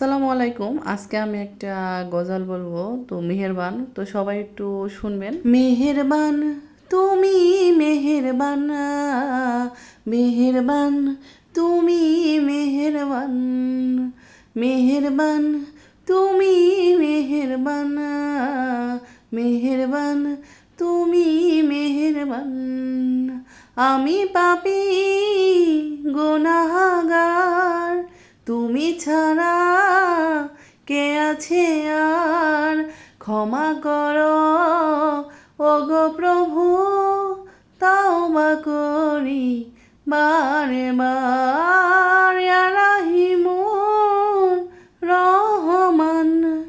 আসসালামু আলাইকুম। আজকে আমি একটা গজল বলব। তো মেহেরবান। তো সবাই একটু শুনবেন। মেহেরবান, তুমি মেহেরবান মেহেরবান, তুমি মেহেরবান। মেহেরবান, তুমি মেহেরবান মেহেরবান, তুমি মেহেরবান। আমি পাপি, গোনাহাগার। তুমি ছাড়া কে আছে আর? ক্ষমা করো। ওগো প্রভু, তাও বা করি বারে বার। ইয়া রাহিমুন রহমান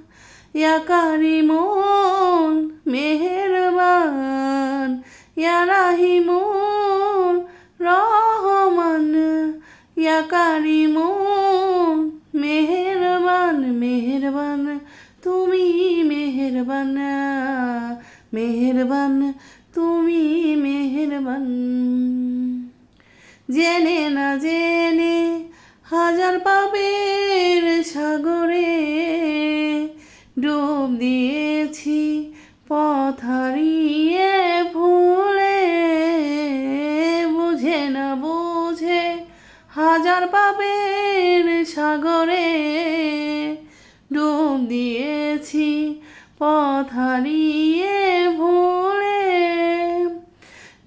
ইয়া কারিমুন মেহেরবান। ইয়া রাহিমুন রহমান মেহেরবান মেহেরবান, তুমি মেহেরবান। জেনে না জেনে হাজার পাপের সাগরে ডুব দিয়েছি পথ হারিয়ে ভুলে। বুঝে না বুঝে হাজার পাপের সাগরে ডুব দিয়েছি পথ হারিয়ে ভুলে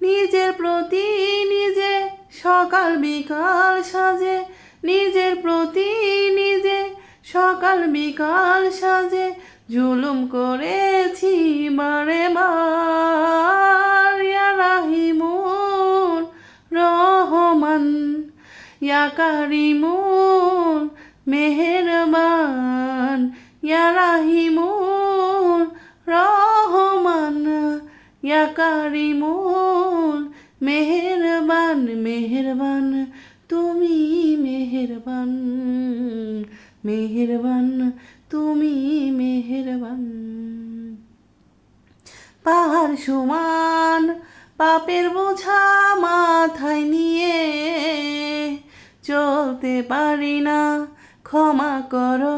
নিজের প্রতি নিজে সকাল বিকাল সাজে। নিজের প্রতি নিজে সকাল বিকাল সাজে। জুলুম করেছি বারে বার। ইয়া রাহিমুন রহমান, ইয়া কারিমুন মেহেরবান, ইয়া রাহিমুন রহমান ইয়া কারিমুন মেহেরবান মেহেরবান, তুমি মেহেরবান মেহেরবান, তুমি মেহেরবান। পাহাড় সমান, পাপের বোঝা মাথায় নিয়ে চলতে পারি না, ক্ষমা করো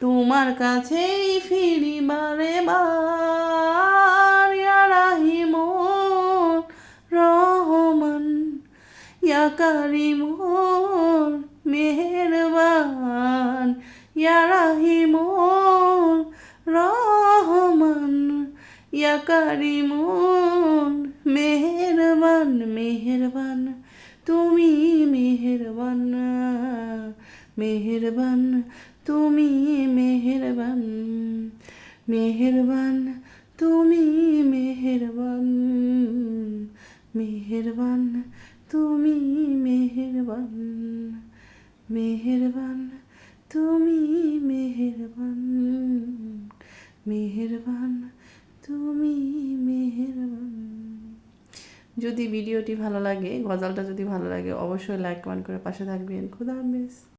তোমার কাছেই ফিরি বারে ইয়া রহমান, ইয়া কারিমুন মেহেরবান, ইয়া রাহিমুন রহমান, ইয়া কারিমুন মেহেরবান মেহেরবান, তুমি মেহেরবান মেহেরবান তুমি মেহেরবান মেহেরবান, তুমি মেহেরবান মেহেরবান, তুমি মেহেরবান মেহেরবান, তুমি মেহেরবান মেহেরবান, তুমি মেহেরবান। যদি ভিডিওটি ভালো লাগে, গজালটা যদি ভালো লাগে, অবশ্যই লাইক কমেন্ট করে পাশে থাকবেন। খুদা হাফেজ।